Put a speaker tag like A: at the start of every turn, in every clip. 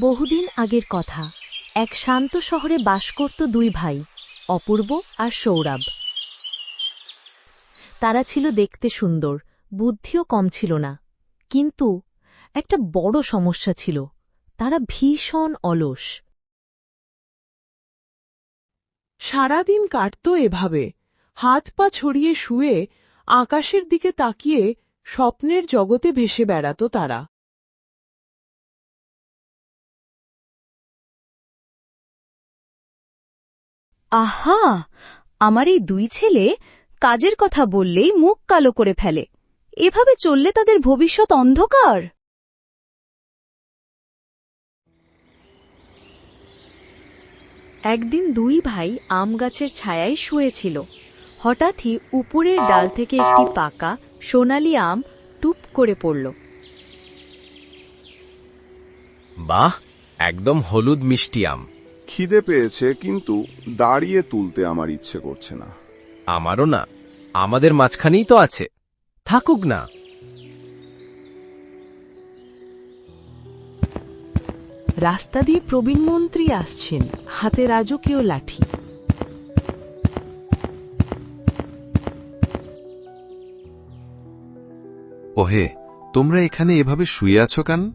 A: বহুদিন আগের কথা। এক শান্ত শহরে বাস করত দুই ভাই, অপূর্ব আর সৌরভ। তারা ছিল দেখতে সুন্দর, বুদ্ধিও কম ছিল না। কিন্তু একটা বড় সমস্যা ছিল, তারা ভীষণ অলস।
B: সারাদিন কাটত এভাবে, হাত পা ছড়িয়ে শুয়ে আকাশের দিকে তাকিয়ে স্বপ্নের জগতে ভেসে বেড়াত তারা।
C: আহা, আমার এই দুই ছেলে কাজের কথা বললেই মুখ কালো করে ফেলে। এভাবে চললে তাদের ভবিষ্যৎ অন্ধকার?
A: একদিন দুই ভাই আম গাছের ছায়ায় শুয়েছিল। হঠাৎই উপরের ডাল থেকে একটি পাকা, সোনালি আম টুপ করে পড়ল।
D: বাহ, একদম হলুদ মিষ্টি আম।
E: খিদে পেয়েছে কিন্তু দাঁড়িয়ে তুলতে আমার ইচ্ছে করছে না।
D: আমারও না। আমাদের মাঝখানেই তো আছে। থাকুক না।
B: রাস্তা দিয়ে প্রবীণ মন্ত্রী আসছেন। হাতে রাজকীয় লাঠি।
F: ওহে তোমরা এখানে এভাবে শুয়ে আছো কেন?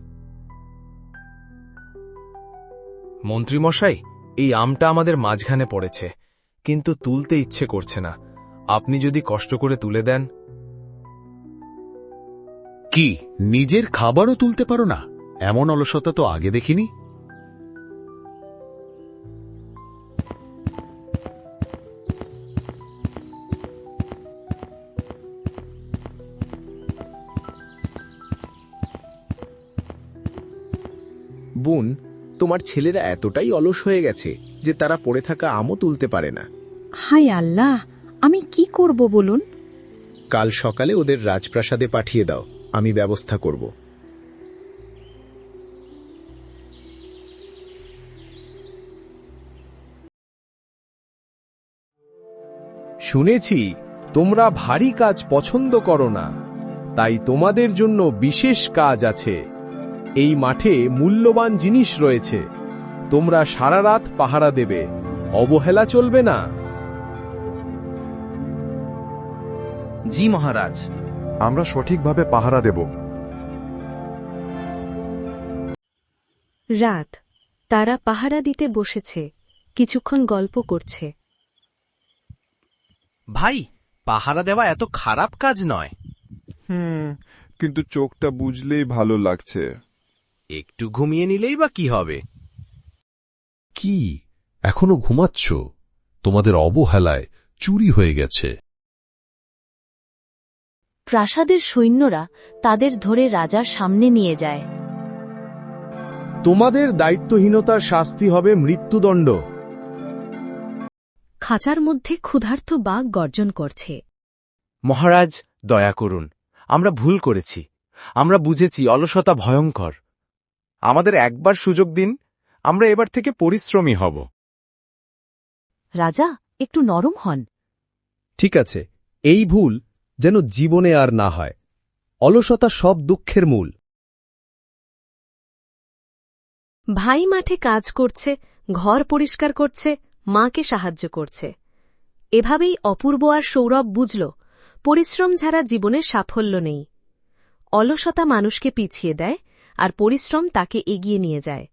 D: মন্ত্রীমশাই এই আমটা আমাদের মাঝখানে পড়েছে কিন্তু তুলতে ইচ্ছে করছে না। আপনি যদি কষ্ট করে তুলে দেন।
G: কি নিজের খাবারও তুলতে পারো না? এমন অলসতা তো আগে দেখিনি।
H: বোন তোমার ছেলেরা এতটাই অলস হয়ে গেছে যে তারা পড়ে থাকা আমও তুলতে পারে না।
C: হাই আল্লাহ আমি কি করব বলুন?
H: কাল সকালে ওদের রাজপ্রাসাদে পাঠিয়ে দাও আমি ব্যবস্থা করব।
D: শুনেছি তোমরা ভারী কাজ পছন্দ করো না তাই তোমাদের জন্য বিশেষ কাজ আছে। এই মাঠে মূল্যবান জিনিস রয়েছে। তোমরা সারা রাত পাহারা দেবে। অবহেলা চলবে না।
I: জি মহারাজ।
E: আমরা সঠিকভাবে পাহারা দেব।
A: রাত। তারা পাহারা দিতে বসেছে। কিছুক্ষণ গল্প করছে।
I: ভাই পাহারা দেওয়া এত খারাপ কাজ নয়।
E: হুম কিন্তু চোখটা বুঝলেই ভালো লাগছে।
D: একটু ঘুমিয়ে নিলেই বা কি হবে?
F: কি? এখনও ঘুমাচ্ছ? তোমাদের অবহেলায় চুরি হয়ে গেছে।
A: প্রাসাদের সৈন্যরা তাদের ধরে রাজার সামনে নিয়ে যায়।
D: তোমাদের দায়িত্বহীনতার শাস্তি হবে মৃত্যুদণ্ড।
A: খাঁচার মধ্যে ক্ষুধার্ত বাঘ গর্জন করছে।
D: মহারাজ দয়া করুন। আমরা ভুল করেছি। আমরা বুঝেছি অলসতা ভয়ঙ্কর। আমাদের একবার সুযোগ দিন আমরা এবার থেকে পরিশ্রমী হব।
A: রাজা একটু নরম হন।
D: ঠিক আছে এই ভুল যেন জীবনে আর না হয়। অলসতা সব দুঃখের মূল।
A: ভাই মাঠে কাজ করছে ঘর পরিষ্কার করছে মাকে সাহায্য করছে। এভাবেই অপূর্ব আর সৌরভ বুঝল পরিশ্রম ছাড়া জীবনের সাফল্য নেই। অলসতা মানুষকে পিছিয়ে দেয় আর পরিশ্রম তাকে এগিয়ে নিয়ে যায়।